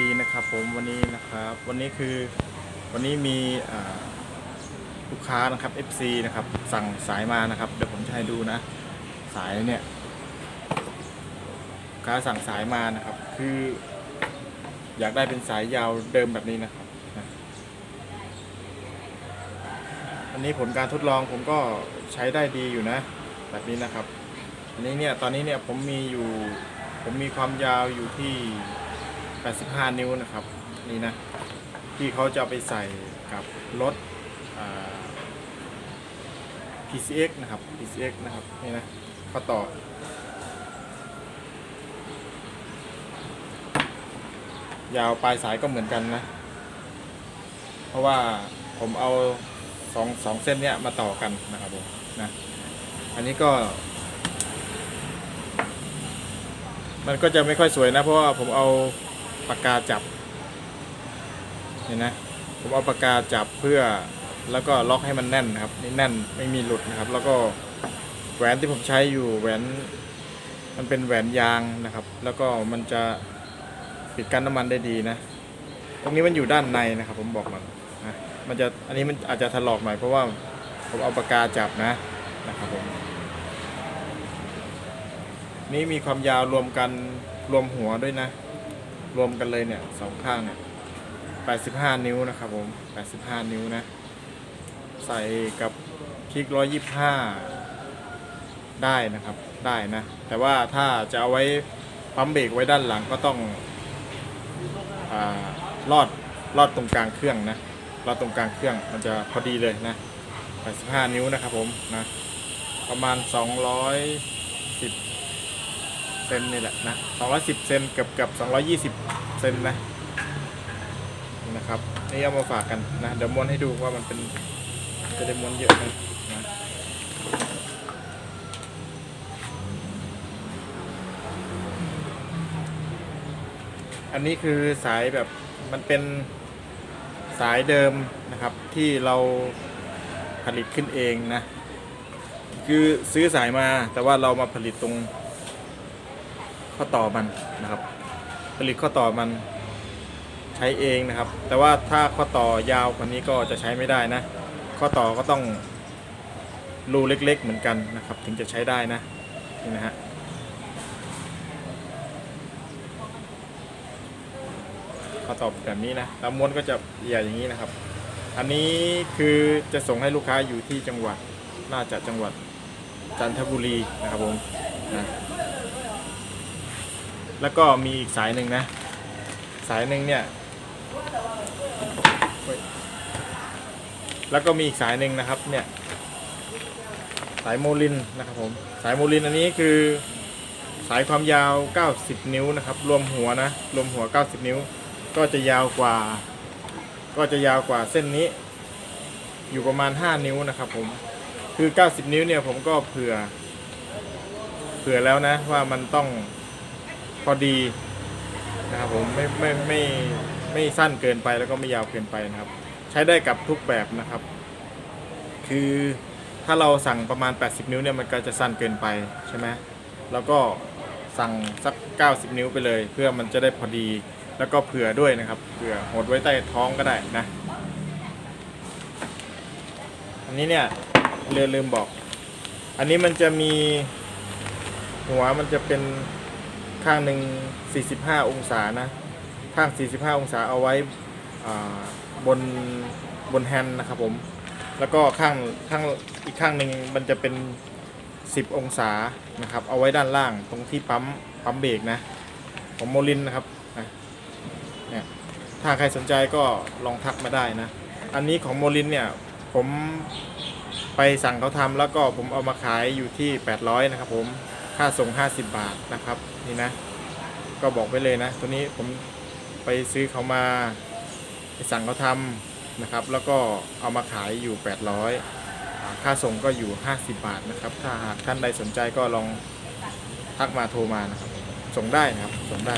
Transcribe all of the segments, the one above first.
ดีนะครับผมวันนี้นะครับ วันนี้คือวันนี้มีลูกค้านะครับ FC นะครับสั่งสายมานะครับ เดี๋ยวผมจะให้ดูนะ สายเนี่ยลูกค้าสั่งสายมานะครับ คือ อยากได้เป็นสายยาวเดิมแบบนี้นะครับอันนี้ผลการทดลองผมก็ใช้ได้ดีอยู่นะ แบบนี้นะครับอันนี้เนี่ยตอนนี้เนี่ยผมมีอยู่ผมมีความยาวอยู่ที่ 85 นิ้วนะครับนี่นะที่เขาจะไปใส่กับรถ PCX นะครับ PCX นะครับนี่นะข้อต่อ ยาวปลายสายก็เหมือนกันนะ เพราะว่าผมเอาสองสองเส้นเนี้ยมาต่อกันนะครับผมนะอันนี้ก็ มันก็จะไม่ค่อยสวยนะ เพราะว่าผมเอา ปากกาจับเห็นนะผมเอาปากกาจับเพื่อแล้วก็ล็อกให้มันแน่นนะครับนี่แน่นไม่มีหลุดนะครับ แล้วก็แหวนที่ผมใช้อยู่แหวนมันเป็นแหวนยางนะครับ แล้วก็มันจะปิดกันน้ำมันได้ดีนะ ตรงนี้มันอยู่ด้านในนะครับ ผมบอกมันนะมันจะอันนี้มันอาจจะถลอกหน่อยเพราะว่าผมเอาปากกาจับนะนะครับผมนี่มีความยาวรวมกันรวมหัวด้วยนะ รวมกันเลยเนี่ยสองข้างเนี่ย85นิ้วนะครับผม85นิ้วนะ ใส่กับคลิก125ได้นะครับได้นะ แต่ว่าถ้าจะเอาไว้ปั๊มเบรกไว้ด้านหลังก็ต้องอลอดลอดตรงกลางเครื่องนะลอดตรงกลางเครื่องมันจะพอดีเลยนะ85 นิ้วนะครับผมนะประมาณ 210 เซนนี่แหละนะ210เซนเกับกับ220เซนนะนะครับนี่เอามาฝากกันนะเดี๋ยวม้วนให้ดูว่ามันเป็นจะได้ม้วนเยอะนะนะอันนี้คือสายแบบมันเป็นสายเดิมนะครับที่เราผลิตขึ้นเองนะ คือซื้อสายมาแต่ว่าเรามาผลิตตรง ข้อต่อมันนะครับ ผลิตข้อต่อมันใช้เองนะครับ แต่ว่าถ้าข้อต่อยาวกว่านี้ก็จะใช้ไม่ได้นะ ข้อต่อก็ต้องรูเล็กๆเหมือนกันนะครับ ถึงจะใช้ได้นะนี่นะฮะข้อต่อแบบนี้นะแล้วม้วนก็จะใหญ่อย่างนี้นะครับ อันนี้คือจะส่งให้ลูกค้าอยู่ที่จังหวัดน่าจะจังหวัดจันทบุรีนะครับผมนะ แล้วก็มีอีกสายหนึ่งนะ สายหนึ่งเนี่ย แล้วก็มีอีกสายหนึ่งนะครับเนี่ย สายโมลินนะครับผม สายโมลินอันนี้คือสายความยาว 90 นิ้วนะครับ รวมหัวนะ รวมหัว 90 นิ้ว ก็จะยาวกว่า ก็จะยาวกว่าเส้นนี้ อยู่ประมาณ 5 นิ้วนะครับผม คือ 90 นิ้วเนี่ยผมก็เผื่อ เผื่อแล้วนะว่ามันต้อง พอดีนะครับผมไม่ไม่ไม่ไม่สั้นเกินไปแล้วก็ไม่ยาวเกินไปนะครับ ใช้ได้กับทุกแบบนะครับ คือถ้าเราสั่งประมาณ 80 นิ้วเนี่ยมันก็จะสั้นเกินไปใช่ไหมแล้วก็สั่งสัก 90 นิ้วไปเลย เพื่อมันจะได้พอดีแล้วก็เผื่อด้วยนะครับ เผื่อหดไว้ใต้ท้องก็ได้นะ อันนี้เนี่ยลืมลืมบอก อันนี้มันจะมีหัวมันจะเป็น ข้างหนึ่ง45 องศานะ ข้าง 45 องศาเอาไว้บนบนแฮนด์นะครับผม แล้วก็ข้างข้างอีกข้างหนึ่งมันจะเป็น 10 องศานะครับ เอาไว้ด้านล่างตรงที่ปั๊มปั๊มเบรกนะของโมลินนะครับนะเนี่ยถ้าใครสนใจก็ลองทักมาได้นะ อันนี้ของโมลินเนี่ยผมไปสั่งเขาทำแล้วก็ผมเอามาขายอยู่ที่ 800 นะครับผม ค่าส่ง 50 บาทนะครับนี่นะก็บอกไว้เลยนะ ตัวนี้ผมไปซื้อเขามาไปสั่งเขาทำนะครับ แล้วก็เอามาขายอยู่ 800อ่าค่าส่งก็อยู่ 50 บาทนะครับ ถ้าหากท่านใดสนใจก็ลองทักมาโทรมานะครับ ส่งได้นะครับส่งได้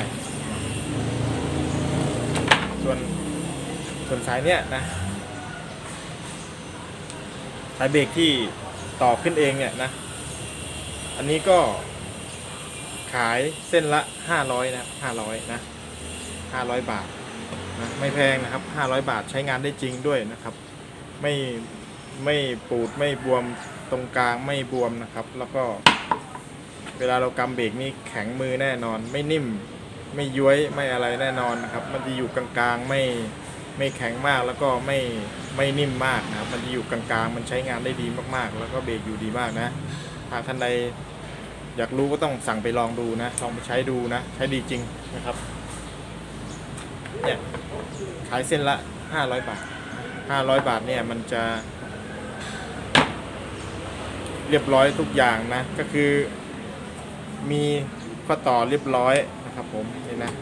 ส่วนส่วนสายเนี้ยนะสายเบรกที่ต่อขึ้นเองเนี่ยนะ อันนี้ก็ขายเส้นละ500นะ500นะ500บาทนะไม่แพงนะครับ500บาทใช้งานได้จริงด้วยนะครับ ไม่ไม่ปูดไม่บวมตรงกลางไม่บวมนะครับ แล้วก็เวลาเรากำเบรกนี่แข็งมือแน่นอน ไม่นิ่มไม่ย้วยไม่อะไรแน่นอนนะครับ มันจะอยู่กลางๆไม่ไม่แข็งมากแล้วก็ไม่ไม่นิ่มมากนะครับ มันจะอยู่กลางๆ มันใช้งานได้ดีมากๆ แล้วก็เบรกอยู่ดีมากนะ หากท่านใดอยากรู้ก็ต้องสั่งไปลองดูนะ ลองไปใช้ดูนะ ใช้ดีจริงนะครับ เนี่ย ขายเส้นละ 500 บาท 500 บาทเนี่ยมันจะเรียบร้อยทุกอย่างนะ ก็คือมีข้อต่อเรียบร้อยนะครับ ผมนี่นะ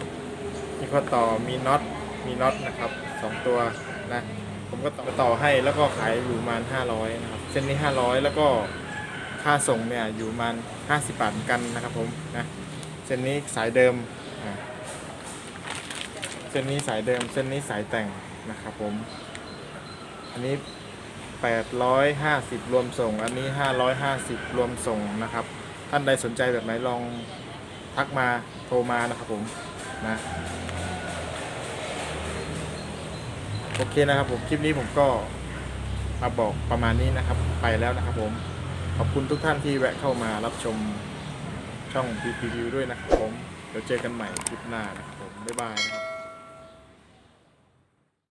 มีข้อต่อมีน็อตมีน็อตนะครับสองตัวนะ ผมก็ต่อต่อให้แล้วก็ขายอยู่ประมาณ500นะครับ เส้นนี้ 500 แล้วก็ ค่าส่งเนี่ยอยู่ประมาณ50 บาทกันนะครับผมนะเส้นนี้สายเดิมเส้นนี้สายเดิม เส้นนี้สายแต่งนะครับผม อันนี้ 850 รวมส่ง อันนี้ 550 รวมส่งนะครับ ท่านใดสนใจแบบไหนลองทักมาโทรมานะครับผมนะโอเคนะครับผมคลิปนี้ผมก็มาบอกประมาณนี้นะครับ ไปแล้วนะครับผม ขอบคุณทุกท่านที่แวะเข้ามารับชมช่อง PP View ด้วยนะครับผม เดี๋ยวเจอกันใหม่คลิปหน้านะครับผม บ๊ายบายนะครับ